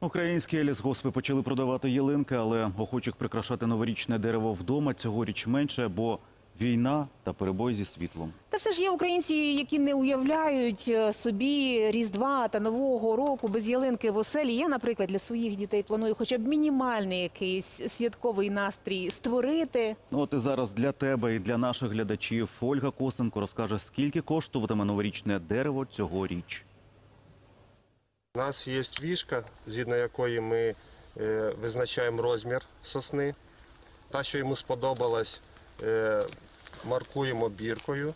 Українські лісгоспи почали продавати ялинки, але охочих прикрашати новорічне дерево вдома цьогоріч менше, бо війна та перебої зі світлом. Та все ж є українці, які не уявляють е, собі Різдва та Нового року без ялинки в оселі. Я, наприклад, для своїх дітей планую хоча б мінімальний якийсь святковий настрій створити. Ну, от і зараз для тебе і для наших глядачів Ольга Косенко розкаже, скільки коштуватиме новорічне дерево цьогоріч. У нас є вішка, згідно якої ми е, визначаємо розмір сосни. Та, що йому сподобалась, е, маркуємо біркою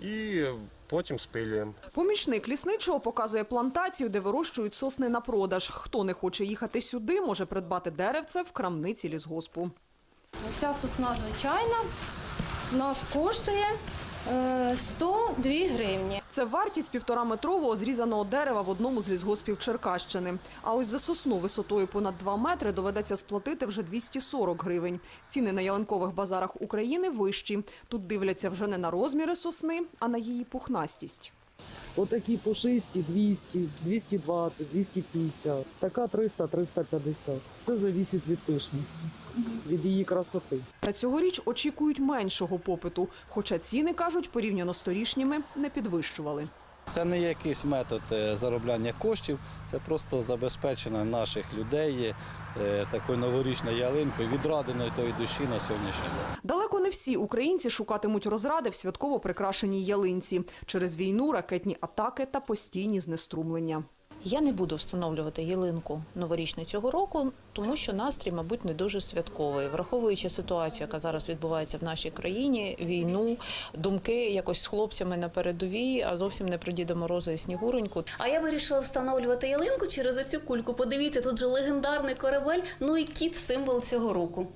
і потім спилюємо. Помічник лісничого показує плантацію, де вирощують сосни на продаж. Хто не хоче їхати сюди, може придбати деревце в крамниці лісгоспу. Ця сосна звичайна у нас коштує 102 гривні. Це вартість півтораметрового зрізаного дерева в одному з лісгоспів Черкащини. А ось за сосну висотою понад 2 метри доведеться сплатити вже 240 гривень. Ціни на ялинкових базарах України вищі. Тут дивляться вже не на розміри сосни, а на її пухнастість. Отакі пушисті 200, 220, 250. Така 300, 350. Все залежить від пишності, від її красоти. Та цьогоріч очікують меншого попиту, хоча ціни, кажуть, порівняно з торішніми не підвищували. Це не якийсь метод е, заробляння коштів, це просто забезпечення наших людей е, такою новорічною ялинкою, відраденої тої душі на сьогоднішній день. Всі українці шукатимуть розради в святково прикрашеній ялинці через війну, ракетні атаки та постійні знеструмлення. Я не буду встановлювати ялинку новорічну цього року, тому що настрій, мабуть, не дуже святковий, враховуючи ситуацію, яка зараз відбувається в нашій країні, війну, думки якось з хлопцями на передовій, а зовсім не про Діда Мороза і Снігуроньку. А я вирішила встановлювати ялинку через оцю кульку. Подивіться, тут же легендарний корабель, ну і кіт символ цього року.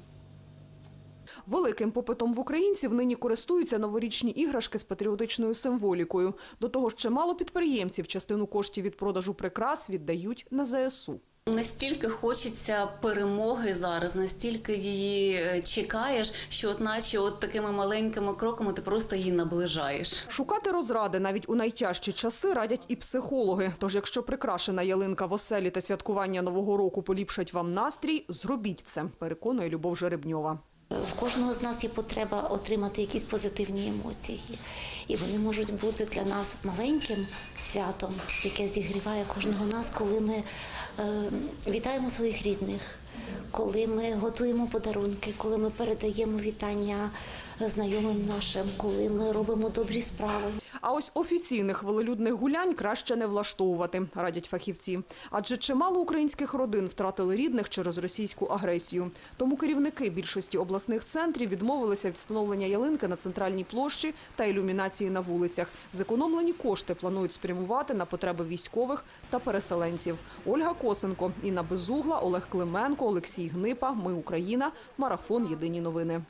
Великим попитом в українців нині користуються новорічні іграшки з патріотичною символікою. До того ж, чимало підприємців частину коштів від продажу прикрас віддають на ЗСУ. Настільки хочеться перемоги зараз, настільки її е, чекаєш, що от наче от такими маленькими кроками ти просто її наближаєш. Шукати розради навіть у найтяжчі часи радять і психологи. Тож, якщо прикрашена ялинка в оселі та святкування нового року поліпшать вам настрій, зробіть це. Переконує Любов Жеребньова. В кожного з нас є потреба отримати якісь позитивні емоції, і вони можуть бути для нас маленьким святом, яке зігріває кожного нас, коли ми е, вітаємо своїх рідних, коли ми готуємо подарунки, коли ми передаємо вітання знайомим нашим, коли ми робимо добрі справи. А ось офіційних велолюдних гулянь краще не влаштовувати, радять фахівці. Адже чимало українських родин втратили рідних через російську агресію. Тому керівники більшості обласних центрів відмовилися від встановлення ялинки на центральній площі та ілюмінації на вулицях. Зекономлені кошти планують спрямувати на потреби військових та переселенців. Ольга Косенко, Інна Безугла, Олег Клименко, Олексій Гнипа. Ми Україна. Марафон. Єдині новини.